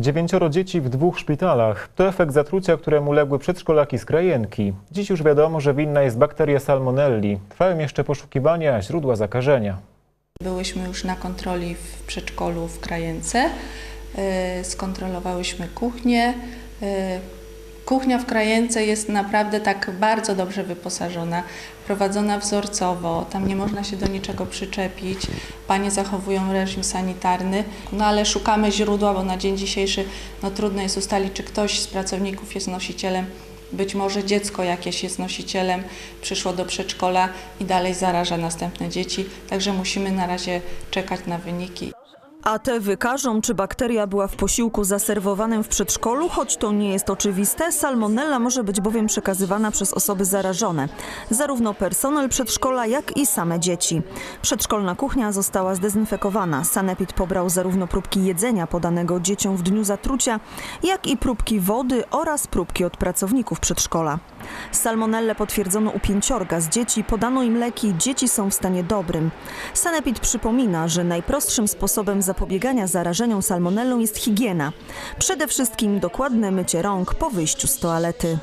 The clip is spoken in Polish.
Dziewięcioro dzieci w dwóch szpitalach. To efekt zatrucia, któremu uległy przedszkolaki z Krajenki. Dziś już wiadomo, że winna jest bakteria salmonelli. Trwają jeszcze poszukiwania źródła zakażenia. Byłyśmy już na kontroli w przedszkolu w Krajence. E, Skontrolowałyśmy kuchnię. Kuchnia w Krajence jest naprawdę tak bardzo dobrze wyposażona, prowadzona wzorcowo, tam nie można się do niczego przyczepić. Panie zachowują reżim sanitarny, no ale szukamy źródła, bo na dzień dzisiejszy no, trudno jest ustalić, czy ktoś z pracowników jest nosicielem być może dziecko jakieś jest nosicielem, przyszło do przedszkola i dalej zaraża następne dzieci, także musimy na razie czekać na wyniki. A te wykażą, czy bakteria była w posiłku zaserwowanym w przedszkolu, choć to nie jest oczywiste. Salmonella może być bowiem przekazywana przez osoby zarażone. Zarówno personel przedszkola, jak i same dzieci. Przedszkolna kuchnia została zdezynfekowana. Sanepid pobrał zarówno próbki jedzenia podanego dzieciom w dniu zatrucia, jak i próbki wody oraz próbki od pracowników przedszkola. Salmonellę potwierdzono u pięciorga z dzieci, podano im leki, dzieci są w stanie dobrym. Sanepid przypomina, że najprostszym sposobem zapobiegania zarażeniom salmonellą jest higiena. Przede wszystkim dokładne mycie rąk po wyjściu z toalety.